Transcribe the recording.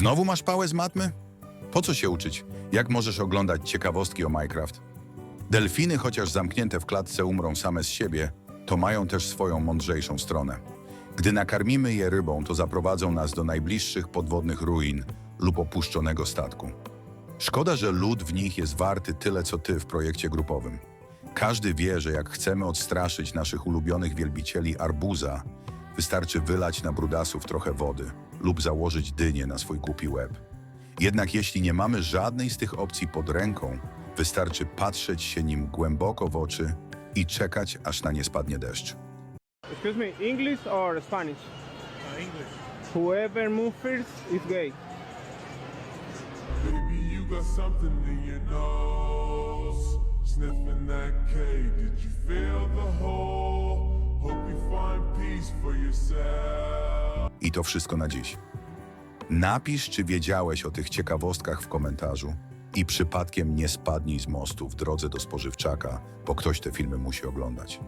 Znowu masz pałę z matmy? Po co się uczyć? Jak możesz oglądać ciekawostki o Minecraft? Delfiny, chociaż zamknięte w klatce umrą same z siebie, to mają też swoją mądrzejszą stronę. Gdy nakarmimy je rybą, to zaprowadzą nas do najbliższych podwodnych ruin lub opuszczonego statku. Szkoda, że lód w nich jest warty tyle co ty w projekcie grupowym. Każdy wie, że jak chcemy odstraszyć naszych ulubionych wielbicieli arbuza, wystarczy wylać na brudasów trochę wody lub założyć dynię na swój głupi łeb. Jednak jeśli nie mamy żadnej z tych opcji pod ręką, wystarczy patrzeć się nim głęboko w oczy i czekać, aż na nie spadnie deszcz. Excuse me, English or Spanish? English. Whoever moves first is gay. Baby, you got something in your nose. Sniffing that I to wszystko na dziś. Napisz, czy wiedziałeś o tych ciekawostkach w komentarzu i przypadkiem nie spadnij z mostu w drodze do spożywczaka, bo ktoś te filmy musi oglądać.